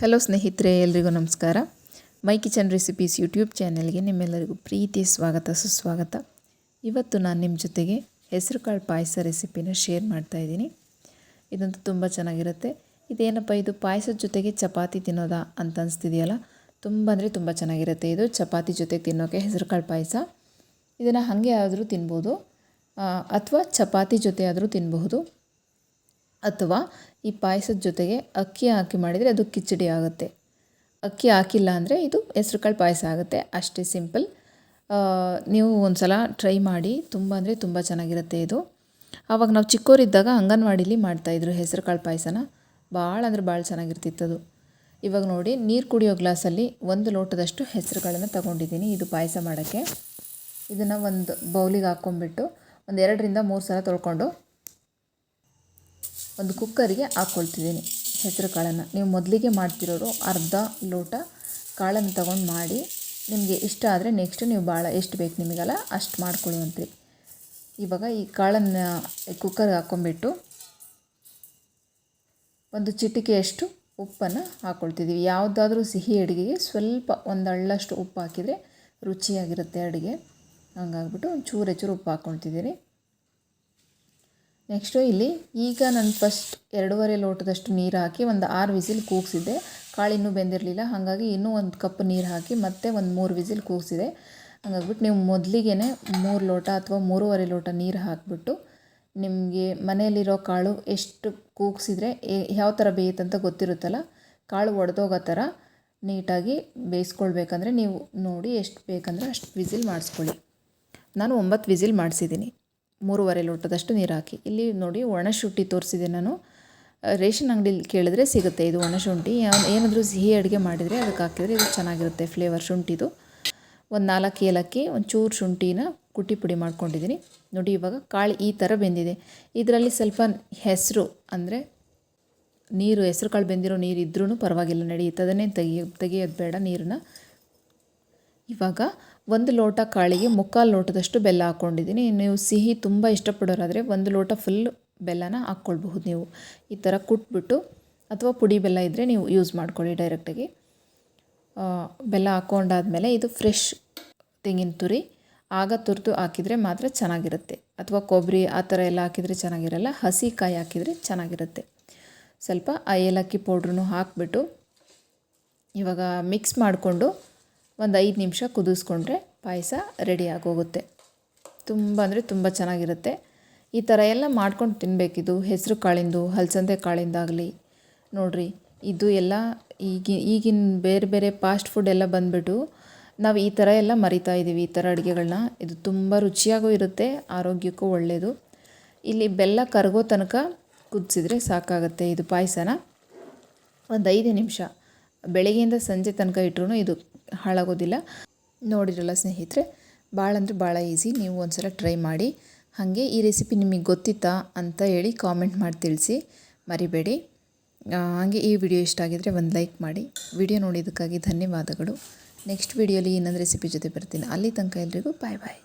Hello ಸ್ನೇಹಿತರೆ, ಎಲ್ರಿಗೂ ನಮಸ್ಕಾರ. ಮೈ ಕಿಚನ್ ರೆಸಿಪೀಸ್ ಯೂಟ್ಯೂಬ್ ಚಾನೆಲ್ಗೆ ನಿಮ್ಮೆಲ್ಲರಿಗೂ ಪ್ರೀತಿ ಸ್ವಾಗತ, ಸುಸ್ವಾಗತ. ಇವತ್ತು ನಾನು ನಿಮ್ಮ ಜೊತೆಗೆ ಹೆಸರುಕಾಳು ಪಾಯಸ ರೆಸಿಪಿನ ಶೇರ್ ಮಾಡ್ತಾ ಇದ್ದೀನಿ. ಇದಂತೂ ತುಂಬ ಚೆನ್ನಾಗಿರುತ್ತೆ. ಇದೇನಪ್ಪ, ಇದು ಪಾಯಸದ ಜೊತೆಗೆ ಚಪಾತಿ ತಿನ್ನೋದಾ ಅಂತ ಅನಿಸ್ತಿದೆಯಲ್ಲ? ತುಂಬ ಅಂದರೆ ತುಂಬ ಚೆನ್ನಾಗಿರುತ್ತೆ ಇದು, ಚಪಾತಿ ಜೊತೆಗೆ ತಿನ್ನೋಕ್ಕೆ ಹೆಸರುಕಾಳು ಪಾಯಸ. ಇದನ್ನು ಹಾಗೆ ಆದರೂ ತಿನ್ಬೋದು. ಅಥವಾ ಚಪಾತಿ ಜೊತೆ ಆದರೂ ತಿನ್ನಬಹುದು ಅಥವಾ ಈ ಪಾಯಸದ ಜೊತೆಗೆ ಅಕ್ಕಿ ಹಾಕಿ ಮಾಡಿದರೆ ಅದು ಕಿಚಡಿ ಆಗುತ್ತೆ. ಅಕ್ಕಿ ಹಾಕಿಲ್ಲ ಅಂದರೆ ಇದು ಹೆಸ್ರುಕಾಳು ಪಾಯಸ ಆಗುತ್ತೆ. ಅಷ್ಟೇ ಸಿಂಪಲ್. ನೀವು ಒಂದು ಸಲ ಟ್ರೈ ಮಾಡಿ. ತುಂಬ ಅಂದರೆ ತುಂಬ ಚೆನ್ನಾಗಿರುತ್ತೆ ಇದು. ಆವಾಗ ನಾವು ಚಿಕ್ಕವರಿದ್ದಾಗ ಅಂಗನವಾಡಿಲಿ ಮಾಡ್ತಾಯಿದ್ರು ಹೆಸ್ರುಕಾಳು ಪಾಯಸನ. ಭಾಳ ಅಂದರೆ ಭಾಳ ಅದು. ಇವಾಗ ನೋಡಿ, ನೀರು ಕುಡಿಯೋ ಗ್ಲಾಸಲ್ಲಿ ಒಂದು ಲೋಟದಷ್ಟು ಹೆಸರುಗಳನ್ನು ತಗೊಂಡಿದ್ದೀನಿ ಇದು ಪಾಯಸ ಮಾಡೋಕ್ಕೆ. ಇದನ್ನು ಒಂದು ಬೌಲಿಗೆ ಹಾಕ್ಕೊಂಬಿಟ್ಟು ಒಂದು ಎರಡರಿಂದ ಮೂರು ಸಲ ತೊಳ್ಕೊಂಡು ಒಂದು ಕುಕ್ಕರಿಗೆ ಹಾಕ್ಕೊಳ್ತಿದ್ದೀನಿ ಹೆಸರು ಕಾಳನ್ನು. ನೀವು ಮೊದಲಿಗೆ ಮಾಡ್ತಿರೋರು ಅರ್ಧ ಲೋಟ ಕಾಳನ್ನು ತಗೊಂಡು ಮಾಡಿ, ನಿಮಗೆ ಇಷ್ಟ ಆದರೆ ನೆಕ್ಸ್ಟ್ ನೀವು ಭಾಳ ಎಷ್ಟು ಬೇಕು ನಿಮಗೆಲ್ಲ ಅಷ್ಟು ಮಾಡ್ಕೊಳ್ಳುವಂತ್ರಿ ಇವಾಗ ಈ ಕಾಳನ್ನು ಕುಕ್ಕರ್ಗೆ ಹಾಕ್ಕೊಂಬಿಟ್ಟು ಒಂದು ಚಿಟಿಕೆಯಷ್ಟು ಉಪ್ಪನ್ನು ಹಾಕ್ಕೊಳ್ತಿದ್ದೀವಿ ಯಾವುದಾದ್ರೂ ಸಿಹಿ ಅಡುಗೆಗೆ ಸ್ವಲ್ಪ ಒಂದು ಅಳ್ಳಷ್ಟು ಉಪ್ಪು ಹಾಕಿದರೆ ರುಚಿಯಾಗಿರುತ್ತೆ ಅಡುಗೆ. ಹಂಗಾಗ್ಬಿಟ್ಟು ಒಂದು ಚೂರು ಚೂರು ಉಪ್ಪು ಹಾಕ್ಕೊಳ್ತಿದ್ದೀನಿ ನೆಕ್ಸ್ಟು ಇಲ್ಲಿ ಈಗ ನಾನು ಫಸ್ಟ್ ಎರಡೂವರೆ ಲೋಟದಷ್ಟು ನೀರು ಹಾಕಿ ಒಂದು ಆರು ವಿಸಿಲ್ ಕೂಗಿಸಿದ್ದೆ. ಕಾಳು ಇನ್ನೂ ಬೆಂದಿರಲಿಲ್ಲ. ಹಾಗಾಗಿ ಇನ್ನೂ ಒಂದು ಕಪ್ ನೀರು ಹಾಕಿ ಮತ್ತೆ ಒಂದು ಮೂರು ವಿಸಿಲ್ ಕೂಗಿಸಿದೆ. ಹಂಗಾಗ್ಬಿಟ್ಟು ನೀವು ಮೊದಲಿಗೆ ಮೂರು ಲೋಟ ಅಥವಾ ಮೂರುವರೆ ಲೋಟ ನೀರು ಹಾಕಿಬಿಟ್ಟು ನಿಮಗೆ ಮನೆಯಲ್ಲಿರೋ ಕಾಳು ಎಷ್ಟು ಕೂಗಿಸಿದ್ರೆ ಯಾವ ಥರ ಬೇಯುತ್ತಂತ ಗೊತ್ತಿರುತ್ತಲ್ಲ? ಕಾಳು ಒಡೆದೋಗೋ ಥರ ನೀಟಾಗಿ ಬೇಯಿಸ್ಕೊಳ್ಬೇಕಂದ್ರೆ ನೀವು ನೋಡಿ ಎಷ್ಟು ಬೇಕಂದ್ರೆ ಅಷ್ಟು ವಿಸಿಲ್ ಮಾಡಿಸ್ಕೊಳ್ಳಿ. ನಾನು ಒಂಬತ್ತು ವಿಸಿಲ್ ಮಾಡಿಸಿದ್ದೀನಿ. ಮೂರುವರೆ ಲೋಟದಷ್ಟು ನೀರು ಹಾಕಿ. ಇಲ್ಲಿ ನೋಡಿ ಒಣಶುಂಠಿ ತೋರಿಸಿದೆ ನಾನು. ರೇಷನ್ ಅಂಗಡಿಲಿ ಕೇಳಿದ್ರೆ ಸಿಗುತ್ತೆ ಇದು ಒಣಶುಂಠಿ ಏನಾದರೂ ಸಿಹಿ ಅಡುಗೆ ಮಾಡಿದರೆ ಅದಕ್ಕೆ ಹಾಕಿದರೆ ಇದು ಚೆನ್ನಾಗಿರುತ್ತೆ ಫ್ಲೇವರ್ ಶುಂಠಿದು. ಒಂದು ನಾಲ್ಕು ಏಲಕ್ಕಿ, ಒಂದು ಚೂರು ಶುಂಠಿನ ಕುಟ್ಟಿ ಪುಡಿ ಮಾಡ್ಕೊಂಡಿದ್ದೀನಿ ನೋಡಿ ಇವಾಗ ಕಾಳು ಈ ಥರ ಬೆಂದಿದೆ. ಇದರಲ್ಲಿ ಸ್ವಲ್ಪ ಹೆಸರು ಅಂದರೆ ನೀರು, ಹೆಸರು ಕಾಳು ಬೆಂದಿರೋ ನೀರು ಇದ್ರೂ ಪರವಾಗಿಲ್ಲ ನಡೆಯುತ್ತೆ ಅದನ್ನೇ ತೆಗಿಯೋ, ತೆಗಿಯೋದು ಬೇಡ ನೀರನ್ನ. ಇವಾಗ ಒಂದು ಲೋಟ ಕಾಳಿಗೆ ಮುಕ್ಕಾಲು ಲೋಟದಷ್ಟು ಬೆಲ್ಲ ಹಾಕ್ಕೊಂಡಿದ್ದೀನಿ. ನೀವು ಸಿಹಿ ತುಂಬ ಇಷ್ಟಪಡೋರಾದರೆ ಒಂದು ಲೋಟ ಫುಲ್ ಬೆಲ್ಲನ ಹಾಕ್ಕೊಳ್ಬಹುದು ನೀವು. ಈ ಥರ ಕುಟ್ಬಿಟ್ಟು ಅಥವಾ ಪುಡಿ ಬೆಲ್ಲ ಇದ್ದರೆ ನೀವು ಯೂಸ್ ಮಾಡ್ಕೊಳ್ಳಿ ಡೈರೆಕ್ಟಾಗಿ ಬೆಲ್ಲ ಹಾಕ್ಕೊಂಡಾದ್ಮೇಲೆ ಇದು ಫ್ರೆಶ್ ತೆಂಗಿನ ತುರಿ. ಆಗ ತುರಿದು ಹಾಕಿದರೆ ಮಾತ್ರ ಚೆನ್ನಾಗಿರುತ್ತೆ. ಅಥವಾ ಕೊಬ್ಬರಿ ಆ ಥರ ಎಲ್ಲ ಹಾಕಿದರೆ ಚೆನ್ನಾಗಿರಲ್ಲ ಹಸಿ ಕಾಯಿ ಹಾಕಿದರೆ ಚೆನ್ನಾಗಿರುತ್ತೆ. ಸ್ವಲ್ಪ ಆ ಏಲಕ್ಕಿ ಪೌಡ್ರನ್ನು ಹಾಕಿಬಿಟ್ಟು ಇವಾಗ ಮಿಕ್ಸ್ ಮಾಡಿಕೊಂಡು ಒಂದು ಐದು ನಿಮಿಷ ಕುದಿಸ್ಕೊಂಡ್ರೆ ಪಾಯಸ ರೆಡಿ ಆಗೋಗುತ್ತೆ. ತುಂಬ ಅಂದರೆ ತುಂಬ ಚೆನ್ನಾಗಿರುತ್ತೆ. ಈ ಥರ ಎಲ್ಲ ಮಾಡ್ಕೊಂಡು ತಿನ್ನಬೇಕಿದು ಹೆಸರು ಕಾಳಿಂದು, ಹಲಸಂದೆ ಕಾಳಿಂದಾಗಲಿ. ನೋಡಿರಿ, ಇದು ಎಲ್ಲ ಈಗ, ಈಗಿನ ಬೇರೆ ಬೇರೆ ಫಾಸ್ಟ್ ಫುಡ್ ಎಲ್ಲ ಬಂದುಬಿಟ್ಟು ನಾವು ಈ ಥರ ಎಲ್ಲ ಮರಿತಾ ಇದ್ದೀವಿ ಈ ಥರ ಅಡುಗೆಗಳನ್ನ ಇದು ತುಂಬ ರುಚಿಯಾಗೂ ಇರುತ್ತೆ, ಆರೋಗ್ಯಕ್ಕೂ ಒಳ್ಳೆಯದು ಇಲ್ಲಿ ಬೆಲ್ಲ ಕರಗೋ ತನಕ ಕುದಿಸಿದ್ರೆ ಸಾಕಾಗುತ್ತೆ ಇದು ಪಾಯಸನ. ಒಂದು ಐದು ನಿಮಿಷ. ಬೆಳಗ್ಗೆಯಿಂದ ಸಂಜೆ ತನಕ ಇಟ್ಟರು ಇದು ಹಾಳಾಗೋದಿಲ್ಲ. ನೋಡಿರಲ್ಲ ಸ್ನೇಹಿತರೆ ಭಾಳ ಅಂದರೆ ಭಾಳ ಈಸಿ. ನೀವು ಒಂದು ಸಲ ಟ್ರೈ ಮಾಡಿ. ಹಾಗೆ ಈ ರೆಸಿಪಿ ನಿಮಗೆ ಗೊತ್ತಿತ್ತಾ ಅಂತ ಹೇಳಿ ಕಾಮೆಂಟ್ ಮಾಡಿ ತಿಳಿಸಿ. ಮರಿಬೇಡಿ. ಹಾಗೆ ಈ ವಿಡಿಯೋ ಇಷ್ಟ ಆಗಿದ್ದರೆ ಒಂದು ಲೈಕ್ ಮಾಡಿ. ವಿಡಿಯೋ ನೋಡಿದ್ದಕ್ಕಾಗಿ ಧನ್ಯವಾದಗಳು. ನೆಕ್ಸ್ಟ್ ವಿಡಿಯೋಲಿ ಇನ್ನೊಂದು ರೆಸಿಪಿ ಜೊತೆ ಬರ್ತೀನಿ. ಅಲ್ಲಿ ತನಕ ಎಲ್ರಿಗೂ ಬಾಯ್ ಬಾಯ್.